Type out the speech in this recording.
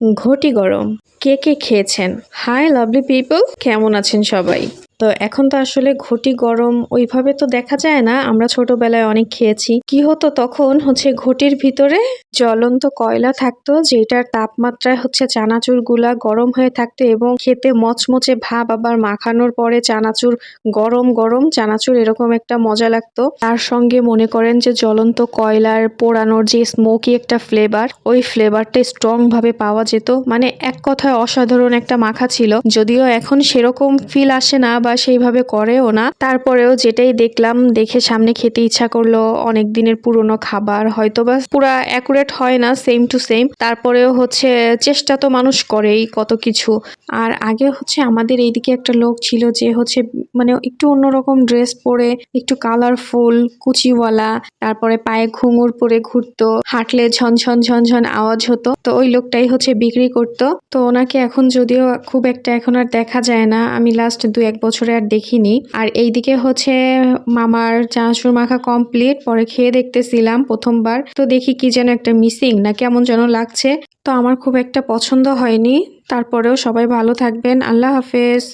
ঘটি গরম। কে কে খেয়েছেন? হাই লাভলি পিপল কেমন আছেন সবাই? তো এখন তো আসলে ঘটি গরম ওইভাবে তো দেখা যায় না। আমরা ছোটবেলায় অনেক খেয়েছি। কি হতো তখন হচ্ছে ঘটির ভিতরে জ্বলন্ত কয়লা থাকতো, যেটার তাপমাত্রায় হচ্ছে চানাচুরগুলা গরম হয়ে থাকতো এবং খেতে মচমচে ভাব আবার মাখানোর পরে চানাচুর গরম গরম চানাচুর এরকম একটা মজা লাগতো। তার সঙ্গে মনে করেন যে জ্বলন্ত কয়লার পোড়ানোর যে স্মোকি একটা ফ্লেভার ওই ফ্লেভারটা স্ট্রং ভাবে পাওয়া যেত। মানে এক কথায় অসাধারণ একটা মাখা ছিল। যদিও এখন সেরকম ফিল আসে না বা সেইভাবে করেও না। তারপরেও যেটাই দেখলাম, দেখে সামনে খেতে ইচ্ছা করল, অনেক দিনের পুরনো খাবার হয়তো বা পুরা অ্যাকুরেট হয় না সেম টু সেম তারপরেও হচ্ছে চেষ্টা তো মানুষ করেই কত কিছু। আর আগে হচ্ছে আমাদের এইদিকে একটা লোক ছিল যে হচ্ছে মানে একটু অন্যরকম ড্রেস পরে, একটু কালারফুল কুচিওয়ালা, তারপরে পায়ে ঘুঙুর পরে ঘুরতো, হাঁটলে ঝনঝন ঝনঝন আওয়াজ হতো। তো ওই লোকটাই হচ্ছে বিক্রি করতো। তো ওনাকে এখন যদিও খুব একটা এখন আর দেখা যায় না। আমি লাস্ট দু এক বছরে আর দেখিনি। আর এইদিকে হচ্ছে মামার চানাচুর মাখা কমপ্লিট পরে খেয়ে দেখতেছিলাম প্রথমবার। তো দেখি কি যেন একটা মিসিং না কেমন যেন লাগছে। তো আমার খুব একটা পছন্দ হয়নি। তারপরেও সবাই ভালো থাকবেন। আল্লাহ হাফেজ।